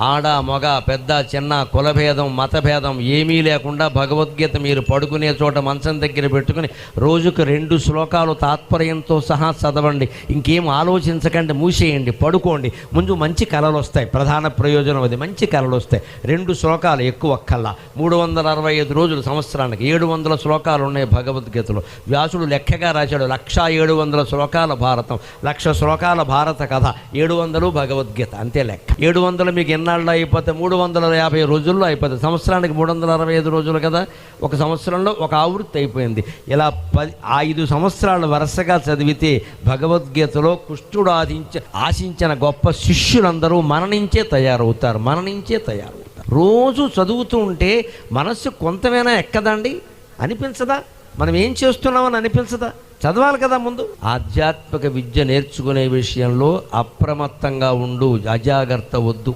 ఆడ మగ పెద్ద చిన్న కులభేదం మతభేదం ఏమీ లేకుండా భగవద్గీత మీరు పడుకునే చోట మంచం దగ్గర పెట్టుకుని రోజుకు రెండు శ్లోకాలు తాత్పర్యంతో సహా చదవండి. ఇంకేం ఆలోచించకండి మూసేయండి పడుకోండి. ముందు మంచి కళలు వస్తాయి. ప్రధాన ప్రయోజనం అది. మంచి కళలు వస్తాయి. రెండు శ్లోకాలు ఎక్కువ కల్లా మూడు వందల అరవై ఐదు రోజులు సంవత్సరానికి ఏడు వందల శ్లోకాలు ఉన్నాయి భగవద్గీతలో. వ్యాసుడు లెక్కగా రాశాడు. లక్ష ఏడు వందల శ్లోకాల భారతం. లక్ష శ్లోకాల భారత కథ. ఏడు వందలు భగవద్గీత. అంతే లెక్క. ఏడు వందలు మీకు నాళ్ళు అయిపోతే మూడు వందల యాభై రోజుల్లో అయిపోతుంది సంవత్సరానికి మూడు వందల అరవై ఐదు రోజులు కదా? ఒక సంవత్సరంలో ఒక ఆవృత్తి అయిపోయింది. ఇలా పది ఐదు సంవత్సరాలు వరుసగా చదివితే భగవద్గీతలో కృష్ణుడు ఆశించ ఆశించిన గొప్ప శిష్యులందరూ మరణించే తయారవుతారు మరణించే తయారవుతారు. రోజు చదువుతూ ఉంటే మనస్సు కొంతమైనా ఎక్కదండి? అనిపించదా? మనం ఏం చేస్తున్నామని అనిపించదా? చదవాలి కదా ముందు. ఆధ్యాత్మిక విద్య నేర్చుకునే విషయంలో అప్రమత్తంగా ఉండు అజాగ్రత్త వద్దు.